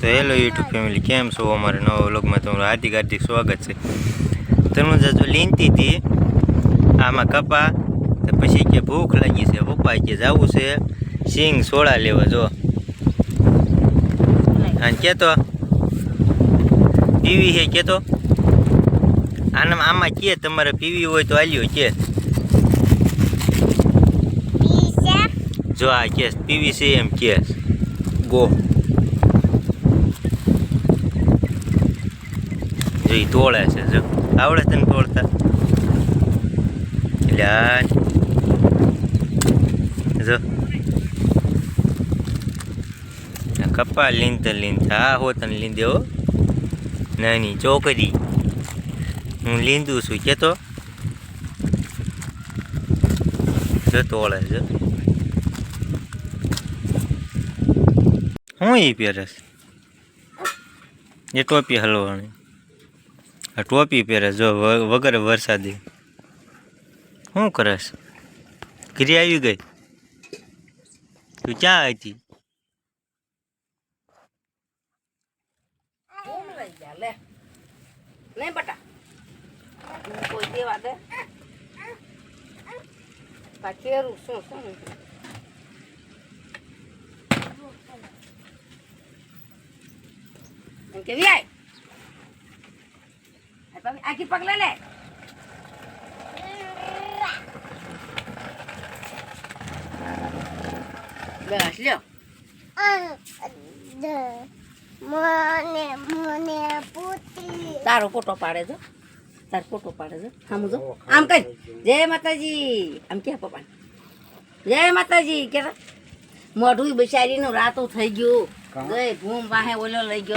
તો hello YouTube family કેમ છો? અમારા નવા વ્લોગમાં તમારું હાર્દિક હાર્દિક સ્વાગત છે. તમને જો લીનતી હતી આમાં કપા તો પછી કે ભૂખ લાગી છે પપ્પા કે જવું છે સિંગ સોડા લેવા જો. અને કેતો? પીવી છે કેતો? આના આમાં કે તમારે પીવી હોય તો આલ્યો કે. જો આ કેસ પીવી છે એમ કેસ ગો. જો એ તોળે છે, જો. આવડે તને તોડતા એટલે જો. કપા લીંતર લીંદ આ હો તને લીંદે હો. નાની ચોકડી. હું લીંદું છું, કેતો? જો તોળે જો હું એ પહેરસ એ ટોપી હલવાની. આ ટોપી પહેરે જો વગર વરસાદી. શું કરસ ઘરે આવી ગઈ? તું ક્યાં હતી? નહીં બટા કોઈ શું શું કે પગ- આખી પગલા લે બસ લ્યો મને મને પુત્રી તારો ફોટો પાડે છે તાર ફોટો પાડે છે સામું જો આમ કઈ જય માતાજી આમ કે પપ્પા જય માતાજી કે મોઢું બિચારીનું રાતું થઈ ગયું ગઈ ભૂમ વાહે ઓલો લઈ ગયો